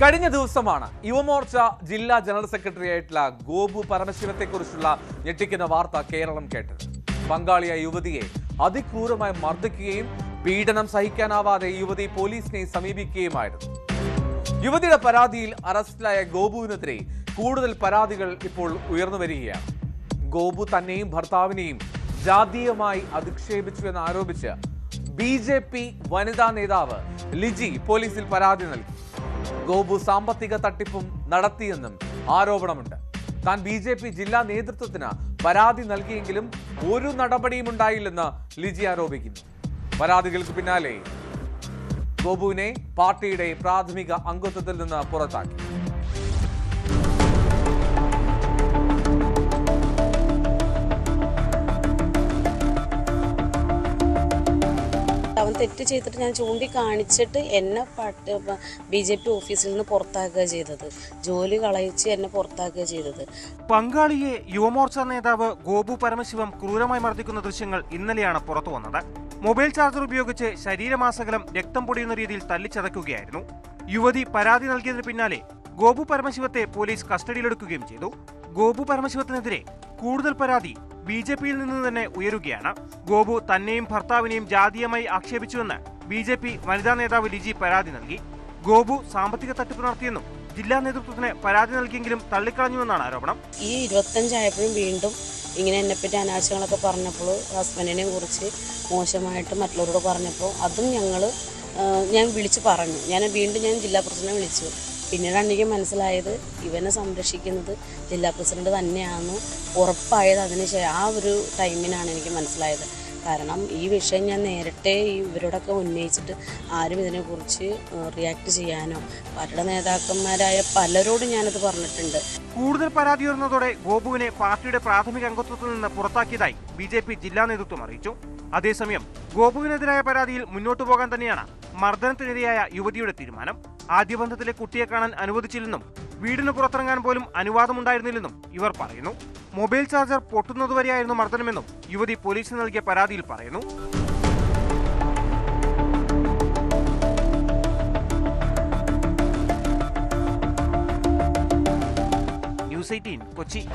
കഴിഞ്ഞ ദിവസമാണ് യുവമോർച്ച ജില്ലാ ജനറൽ സെക്രട്ടറി ആയിട്ടുള്ള ഗോപു പരമശിവത്തെക്കുറിച്ചുള്ള ഞെട്ടിക്കുന്ന വാർത്ത കേരളം കേട്ടത്. പങ്കാളിയായ യുവതിയെ അതിക്രൂരമായി മർദ്ദിക്കുകയും പീഡനം സഹിക്കാനാവാതെ യുവതി പോലീസിനെ സമീപിക്കുകയുമായിരുന്നു. യുവതിയുടെ പരാതിയിൽ അറസ്റ്റിലായ ഗോപുവിനെതിരെ കൂടുതൽ പരാതികൾ ഇപ്പോൾ ഉയർന്നു വരികയാണ്. ഗോപു തന്നെയും ഭർത്താവിനെയും ജാതീയമായി അധിക്ഷേപിച്ചു എന്ന് ആരോപിച്ച് ബി ജെ പി വനിതാ നേതാവ് ലിജി പോലീസിൽ പരാതി നൽകി. ഗോപു സാമ്പത്തിക തട്ടിപ്പും നടത്തിയെന്നും ആരോപണമുണ്ട്. താൻ ബി ജെ പി ജില്ലാ നേതൃത്വത്തിന് പരാതി നൽകിയെങ്കിലും ഒരു നടപടിയും ഉണ്ടായില്ലെന്ന് ലിജി ആരോപിക്കുന്നു. പരാതികൾക്ക് പിന്നാലെ ഗോപുവിനെ പാർട്ടിയുടെ പ്രാഥമിക അംഗത്വത്തിൽ നിന്ന് പുറത്താക്കി. അവൻ തെറ്റ് ചെയ്തിട്ട് ഞാൻ ചൂണ്ടിക്കാണിച്ചിട്ട് എന്നെ ബി ജെ പി ഓഫീസിൽ നിന്ന് പുറത്താക്കുക ചെയ്തത്. ജോലി കളയിച്ച് എന്നെ പുറത്താക്കുക ചെയ്തത്. പങ്കാളിയെ യുവമോർച്ച നേതാവ് ഗോപു പരമശിവം ക്രൂരമായി മർദ്ദിക്കുന്ന ദൃശ്യങ്ങൾ ഇന്നലെയാണ് പുറത്തു വന്നത്. മൊബൈൽ ചാർജർ ഉപയോഗിച്ച് ശരീരമാസകലം രക്തം പൊടിയുന്ന രീതിയിൽ തല്ലിച്ചതയ്ക്കുകയായിരുന്നു യുവതി പരാതി നൽകിയതിന് പിന്നാലെ ഗോപു പരമശിവത്തെ പോലീസ് കസ്റ്റഡിയിലെടുക്കുകയും ചെയ്തു. ഗോപു പരമശിവത്തിനെതിരെ കൂടുതൽ പരാതി ബി ജെ പിയിൽ നിന്ന് തന്നെ ഉയരുകയാണ്. ഗോപു തന്നെയും ഭർത്താവിനെയും ജാതീയമായി ആക്ഷേപിച്ചുവെന്ന് ബി ജെ പി വനിതാ നേതാവ് ലിജി പരാതി നൽകി. ഗോപു സാമ്പത്തിക തട്ടിപ്പ് നടത്തിയെന്നും ജില്ലാ നേതൃത്വത്തിന് പരാതി നൽകിയെങ്കിലും തള്ളിക്കളഞ്ഞുവെന്നാണ് ആരോപണം. ഈ ഇരുപത്തഞ്ചായപ്പോഴും വീണ്ടും ഇങ്ങനെ എന്നെപ്പറ്റി അനാവശ്യങ്ങളൊക്കെ പറഞ്ഞപ്പോൾ ഹസ്ബൻഡിനെ കുറിച്ച് മോശമായിട്ട് മറ്റുള്ളവരോട് പറഞ്ഞപ്പോൾ അതും ഞങ്ങൾ ഞാൻ വിളിച്ച് പറഞ്ഞു. ഞാൻ വീണ്ടും ഞാൻ ജില്ലാ പ്രസിഡന്റിനെ വിളിച്ചു. പിന്നീടാണ് എനിക്ക് മനസ്സിലായത് ഇവനെ സംരക്ഷിക്കുന്നത് ജില്ലാ പ്രസിഡന്റ് തന്നെയാണ് ഉറപ്പായത് അതിന് ആ ഒരു ടൈമിനാണ് എനിക്ക് മനസ്സിലായത്. കാരണം ഈ വിഷയം ഞാൻ ഈ ഇവരോടൊക്കെ ഉന്നയിച്ചിട്ട് ആരും ഇതിനെക്കുറിച്ച് റിയാക്ട് ചെയ്യാനോ പാർട്ടിയുടെ നേതാക്കന്മാരായ പലരോടും ഞാനത് പറഞ്ഞിട്ടുണ്ട്. കൂടുതൽ പരാതി ഉയർന്നതോടെ ഗോപുവിനെ പാർട്ടിയുടെ പ്രാഥമിക അംഗത്വത്തിൽ നിന്ന് പുറത്താക്കിയതായി ബി ജെ പി ജില്ലാ നേതൃത്വം അറിയിച്ചു. അതേസമയം ഗോപുവിനെതിരായ പരാതിയിൽ മുന്നോട്ടു പോകാൻ തന്നെയാണ് മർദ്ദനത്തിനിരയായ യുവതിയുടെ തീരുമാനം. ആദ്യ ബന്ധത്തിലെ കുട്ടിയെ കാണാൻ അനുവദിച്ചില്ലെന്നും വീടിന് പുറത്തിറങ്ങാൻ പോലും അനുവാദമുണ്ടായിരുന്നില്ലെന്നും ഇവർ പറയുന്നു. മൊബൈൽ ചാർജർ പൊട്ടുന്നതുവരെയായിരുന്നു മർദ്ദനമെന്നും യുവതി പോലീസിന് നൽകിയ പരാതിയിൽ പറയുന്നു. News eighteen Kochi.